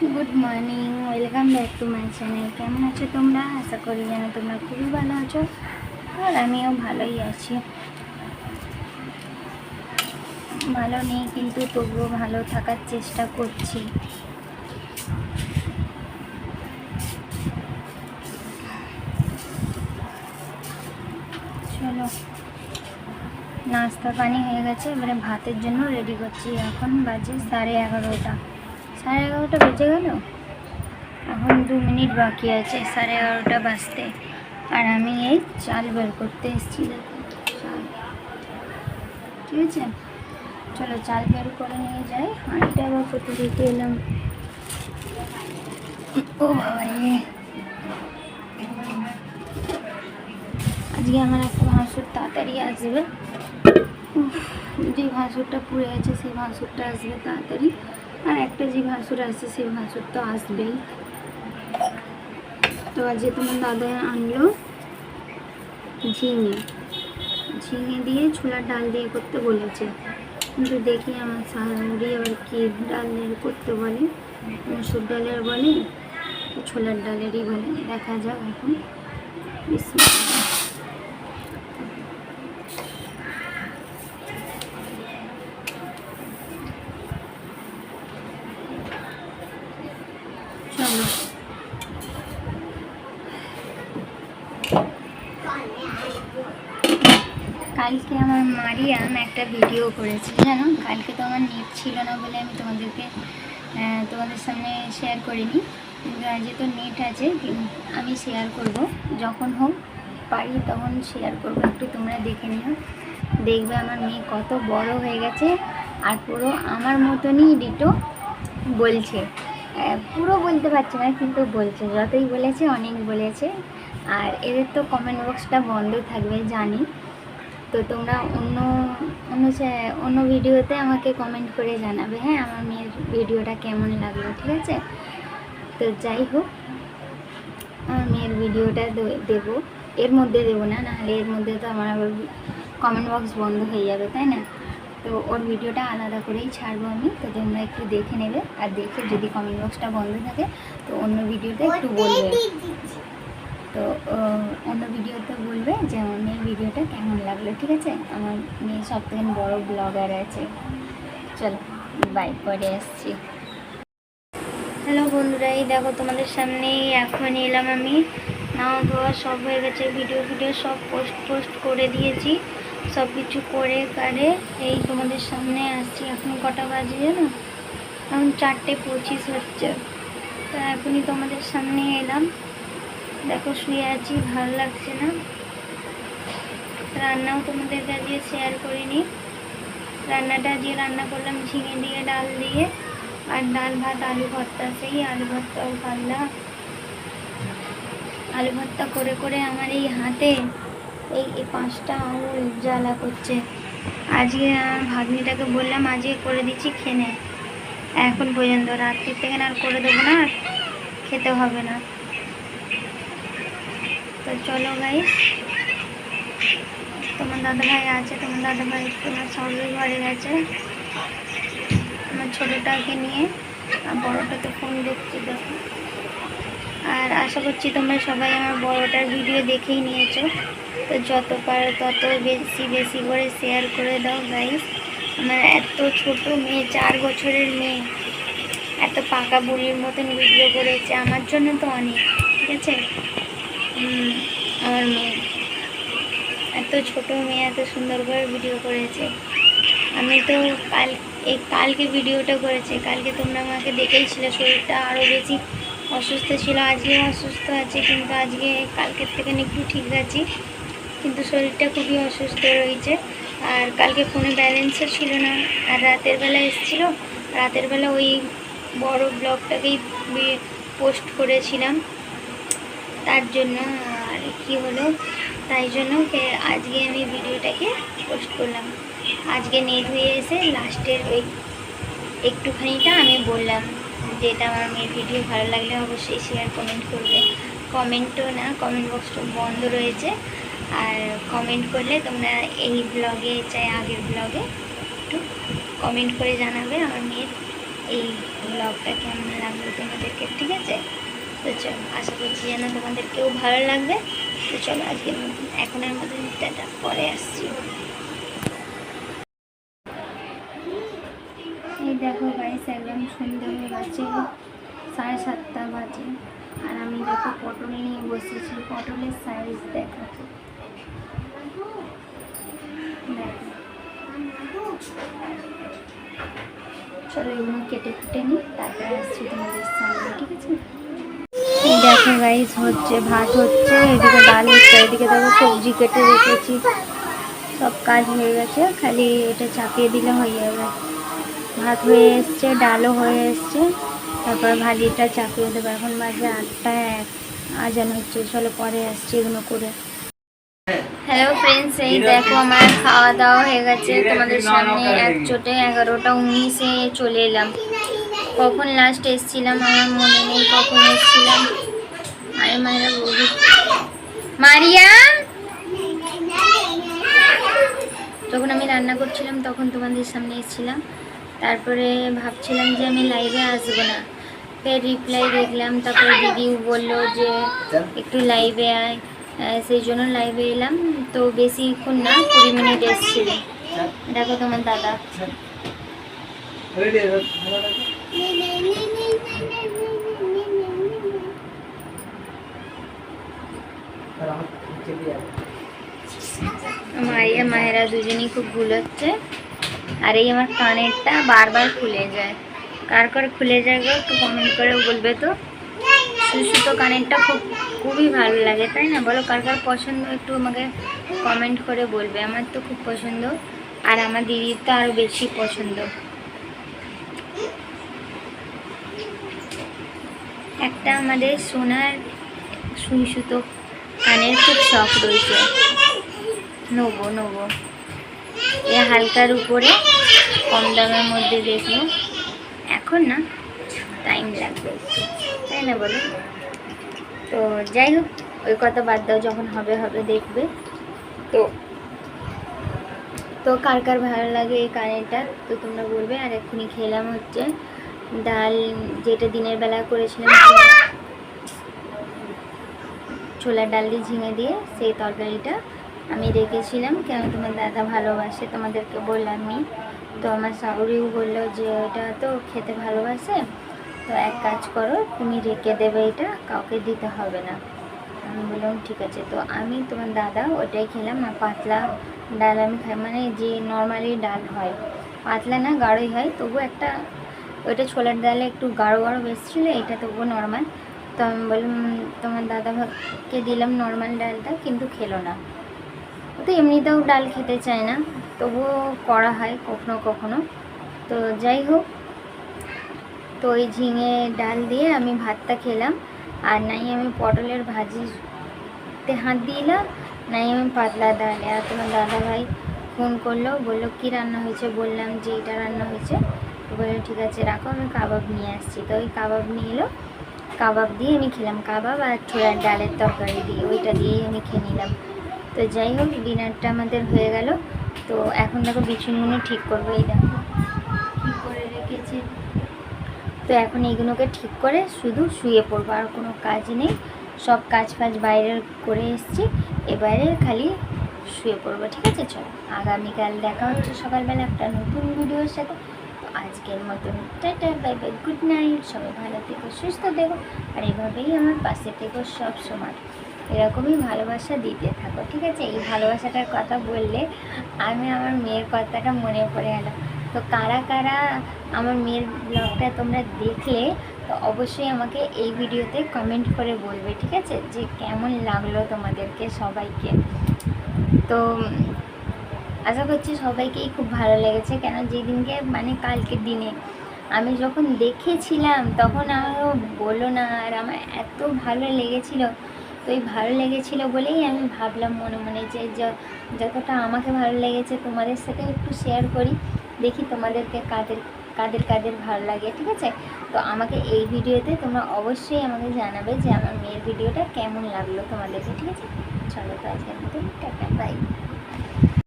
Good morning welcome back to my channel কেমন আছো তোমরা? আশা করি যেন তোমরা খুবই ভালো আছো আর আমিও ভালোই আছি। ভালো নেই, কিন্তু তবুও ভালো থাকার চেষ্টা করছি। চলো নাস্তা পানি হয়ে গেছে, এবারে ভাতের জন্য রেডি করছি। এখন বাজে সাড়ে এগারোটা। সাড়ে এগারোটা বেজে গেল? এখন দু মিনিট বাকি আছে, সাড়ে এগারোটা বাজতে। আর আমি এই চাল বের করতে এসেছি ঠিক আছে চলো চাল বের করে নিয়ে যাই। হাঁড়িটা আবার কোথা দিতে এলাম। ও বাবা আজকে আমার একটা ভাঁসুর তাড়াতাড়ি আসবে। যে ভাঁসুরটা পুড়ে আছে সেই ভাঁসুরটা আসবে তাড়াতাড়ি। আর একটা যে ভাঁসুর আছে, সেই ভাঁসুর তো আসবেই। তো আজকে তোমার দাদা আনলো ঝিঙে। ঝিঙে দিয়ে ছোলার ডাল দিয়ে করতে বলেছে। কিন্তু দেখি আমার শাশুড়ি আবার কি ডালের করতে বলে। মসুর ডালের বলে, ছোলার ডালেরই বলে। দেখা যাক এখন। বিসমিল্লাহ। কালকে আমার মারিয়াম একটা ভিডিও করেছে, জানো? কালকে তো আমার নেট ছিল না বলে আমি তোমাদেরকে তোমাদের সামনে শেয়ার করিনি। আজকে তো নেট আছে আমি শেয়ার করব। যখন হোক পারি তখন শেয়ার করব, একটু তোমরা দেখে নিও। দেখবে আমার মেয়ে কত বড় হয়ে গেছে, আর পুরো আমার মতনই ডিটো বলছে। পুরো বলতে পারছে না, কিন্তু বলছে। যতই বলেছে, অনেক বলেছে। আর এদের তো কমেন্ট বক্সটা বন্ধ থাকবে, জানি। তো তোমরা অন্য অন্য অন্য ভিডিওতে আমাকে কমেন্ট করে জানাবে হ্যাঁ? আমার মেয়ের ভিডিওটা কেমন লাগল, ঠিক আছে? তো যাই হোক, আমার মেয়ের ভিডিওটা দেবো। এর মধ্যে দেবো না, নাহলে এর মধ্যে তো আমার আবার কমেন্ট বক্স বন্ধ হয়ে যাবে, তাই না? তো ওর ভিডিওটা আলাদা করেই ছাড়বো আমি, তো তোমরা একটু দেখে নেবে। আর দেখে যদি কমেন্ট বক্সটা বন্ধ থাকে, তো অন্য ভিডিওতে একটু বলবে। তো অন্য ভিডিওতে বলবে যে, আমার মেয়ের ভিডিওটা কেমন লাগল? ঠিক আছে? আমার মেয়ে সব থেকে বড়ো ব্লগার আছে। চলো বাই পরে আসছি। হ্যালো বন্ধুরা, এই দেখো তোমাদের সামনে এখন এলাম আমি। নাওয়া ধোয়া সব হয়ে গেছে ভিডিও ভিডিও সব পোস্ট পোস্ট করে দিয়েছি। সব কিছু করে কারে এই তোমাদের সামনে আসছি। এখন কটা বাজে জানো? এখন চারটে পঁচিশ হচ্ছে। তো এখনই তোমাদের সামনে এলাম। দেখো, শুয়ে আছি, ভালো লাগছে না। রান্নাও তোমাদের কাছে শেয়ার করিনি। রান্নাটা দিয়ে রান্না করলাম, ঝিঙে দিয়ে, ডাল দিয়ে, আর ডাল ভাত, আলু ভর্তা সেই আলু ভর্তা ও পাল্লা। আলু ভর্তা করে করে আমার এই হাতে এই পাঁচটা আঙুল জ্বালা করছে। আজকে ভাগ্নিটাকে বললাম, আজকে করে দিচ্ছি খেনে। এখন পর্যন্ত রাত্রির থেকে আর করে দেবো না খেতে হবে না। চলো গাইস তোমার দাদাভাই আছে, তোমার দাদাভাই তোমার সঙ্গে ঘরে গেছে। আমার ছোটোটাকে নিয়ে আর বড়োটা তো ফোন দেখছি দেখো। আর আশা করছি তোমরা সবাই আমার বড়োটার ভিডিও দেখেই নিয়েছো। তো যত পারো তত বেশি বেশি করে শেয়ার করে দাও গাইস আমার এত ছোট মেয়ে, চার বছরের মেয়ে। এত পাকা বুড়ির মতন ভিডিও করেছে। আমার জন্য তো অনেক, ঠিক আছে? আমার মেয়ে। এত ছোট মেয়ে, এত সুন্দর করে ভিডিও করেছে। আমি তো কাল, এই কালকে ভিডিওটা করেছে। কালকে তোমরা আমাকে দেখেইছিলে শরীরটা আরও বেশি অসুস্থ ছিল। আজকে অসুস্থ আছে, কিন্তু আজকে কালকের থেকে একটু ঠিক আছি। কিন্তু শরীরটা খুবই অসুস্থ রয়েছে। আর কালকে ফোনে ব্যালেন্সও ছিল না। আর রাতের বেলা এসেছিল। রাতের বেলা ওই বড় ব্লগটাকেই পোস্ট করেছিলাম। তার জন্য আর কি হলো, তাই জন্য আজকে আমি ভিডিওটাকে পোস্ট করলাম। আজকে নেট হয়ে এসে লাস্টের ওই একটুখানিটা আমি বললাম যে এটা আমার মেয়ের ভিডিও ভালো লাগলে অবশ্যই শেয়ার কমেন্ট করবে। কমেন্টও না কমেন্ট বক্সটা বন্ধ রয়েছে। আর কমেন্ট করলে তোমরা এই ব্লগে চাই আগের ব্লগে একটু কমেন্ট করে জানাবে আমার মেয়ের এই ব্লগটা কেমন লাগল তোমাদেরকে, ঠিক আছে? তো চলো, আশা করছি যেন তোমাদেরকেও ভালো লাগবে। তো চলো আজকের মতন এখনের মতন টাটা পরে আসছি। এই দেখো গাইস একদম সুন্দর হয়ে গেছে, সাড়ে সাতটা বাজে। আর আমি দেখো পটল নিয়ে বসেছি, পটলের সাইজ দেখো। চলো এগুলো কেটে কুটে নিই, তারপরে আসছি তোমাদের সামনে, ঠিক আছে? দেখো গাইস হচ্ছে ভাত হচ্ছে, এদিকে ডাল হচ্ছে, এদিকে দেখো সবজি কেটে রেখেছি। সব কাজ হয়ে গেছে, খালি এটা চাপিয়ে দিলে হয়ে যাবে। ভাত হয়ে এসছে, ডালও হয়ে এসছে, তারপর ভাজিটা চাপিয়ে দেবো। এখন বাজে আটটা এক, আজান হচ্ছে, চলো পরে আসছি এগুলো করে। হ্যালো ফ্রেন্ডস এই দেখো আমার খাওয়া দাওয়া হয়ে গেছে। তোমাদের সামনে এক চোটে এগারোটা উনিশে চলে এলাম। কখন লাস্ট এসছিলাম? আমার মনে নেই কখন এসছিলাম। আরে মায়েরা বলি। মারিয়াম! যখন আমি রান্না করছিলাম, তখন তোমাদের সামনে এসেছিলাম। তারপরে ভাবছিলাম যে আমি লাইভে আসব না। ফের রিপ্লাই দেখলাম, তারপরে দিদিও বলল যে একটু লাইভে আয়। সেই জন্য লাইভে এলাম। তো বেশিক্ষণ না, কুড়ি মিনিট এসেছিল। দেখো তোমার দাদা। মায়েরা দুজনেই খুব ভুল হচ্ছে। আর এই আমার কানেরটা বারবার খুলে যায়। কার কার খুলে যায় একটু কমেন্ট করে বলবে তো? সুসুতো কানেরটা খুব, খুবই ভালো লাগে, তাই না? বলো, কার কার পছন্দ একটু আমাকে কমেন্ট করে বলবে। আমার তো খুব পছন্দ। আর আমার দিদির তো আরও বেশি পছন্দ। একটা আমাদের সোনার সুই সুতো কানের খুব শখ রয়েছে। নেব নেব। এ হালকার উপরে, কম দামের মধ্যে দেখব। এখন না টাইম লাগবে তাই না বলো? তো যাই হোক, ওই কথা বাদ দাও, যখন হবে হবে দেখবে। তো তো কার কার ভালো লাগে এই কানেরটা, তো তোমরা বলবে। আর এক্ষুনি খেলাম হচ্ছে ডাল, যেটা দিনের বেলা করেছিলাম ছোলার ডাল দিয়ে ঝিঙে দিয়ে, সেই তরকারিটা। আমি রেখেছিলাম কেন তোমার দাদা ভালোবাসে, তোমাদেরকে বললামই তো আমার শাশুড়িও বলল যে, এটা তো খেতে ভালোবাসে। তো এক কাজ করো, তুমি রেখে দেবে এটা, কাউকে দিতে হবে না। আমি বললাম, ঠিক আছে। তো আমি তোমার দাদা, ওটাই খেলাম। আর পাতলা ডাল আমি খাই মানে যে নর্মালি ডাল হয়। পাতলা না, গাঢ়ই হয়। তবু একটা, ওইটা ছোলার ডালে একটু গাঢ় গাঢ় বেশ ছিল এটা তবুও নর্মাল তো আমি বললাম তোমার দাদাকে দিলাম নর্মাল ডালটা, কিন্তু খেলো না। তো এমনিতেও ডাল খেতে চায় না, তবুও করা হয় কখনো কখনো। তো যাই হোক, তো ওই ঝিঙে ডাল দিয়ে আমি ভাতটা খেলাম। আর নাই আমি পটলের ভাজিতে হাত দিলাম নাই আমি পাতলা ডালে। আর তোমার দাদা ভাই ফোন করল, বলল, কী রান্না হয়েছে? বললাম যে এটা রান্না হয়েছে। বলল, ঠিক আছে, রাখো, আমি কাবাব নিয়ে আসছি। তো ওই কাবাব নিয়ে এলো। কাবাব দিয়ে আমি খেলাম। কাবাব আর ছোলার ডালের তরকারি দিয়ে, ওইটা দিয়েই আমি খেয়ে নিলাম। তো যাই হোক ডিনারটা আমাদের হয়ে গেল। তো এখন দেখো বিছুনগুলো ঠিক করব, এই দেখো। কী করে রেখেছে? তো এখন এইগুলোকে ঠিক করে শুধু শুয়ে পড়ব, আর কোনো কাজ নেই। সব কাজ ফাজ বাইরের করে এসেছি, এবারে খালি শুয়ে পড়ব, ঠিক আছে? চলো, আগামীকাল দেখা হচ্ছে সকালবেলা একটা নতুন ভিডিওর সাথে। তো আজকের মতন, tata, bye bye, good night, সবাই ভালো থেকো, সুস্থ থেকো, আর এভাবেই আমার পাশে থেকো সব সময়। এরকমই ভালোবাসা দিতে থাকো, ঠিক আছে? এই ভালোবাসাটার কথা বললে আমি আমার মেয়ের কথাটা মনে পড়ে গেল। তো কারা কারা আমার মেয়ের ব্লগটা তোমরা দেখলে, তো অবশ্যই আমাকে এই ভিডিওতে কমেন্ট করে বলবে, ঠিক আছে? যে কেমন লাগল তোমাদেরকে সবাইকে। তো আশা করছি সবাইকেই খুব ভালো লেগেছে, কেন যেদিনকে মানে কালকের দিনে। আমি যখন দেখেছিলাম, তখন আমারও বলো না, আর আমার এত ভালো লেগেছিল। তো এই ভালো লেগেছিল বলেই আমি ভাবলাম মনে মনে যে যতটা আমাকে ভালো লেগেছে তোমাদের সাথে একটু শেয়ার করি। দেখি তোমাদেরকে কাদের কাদের কাদের ভালো লাগে, ঠিক আছে? তো আমাকে এই ভিডিওতে তোমরা অবশ্যই আমাকে জানাবে যে আমার মেয়ের ভিডিওটা কেমন লাগল তোমাদেরকে, ঠিক আছে? চলো তো আজকের মতো টাটা বাই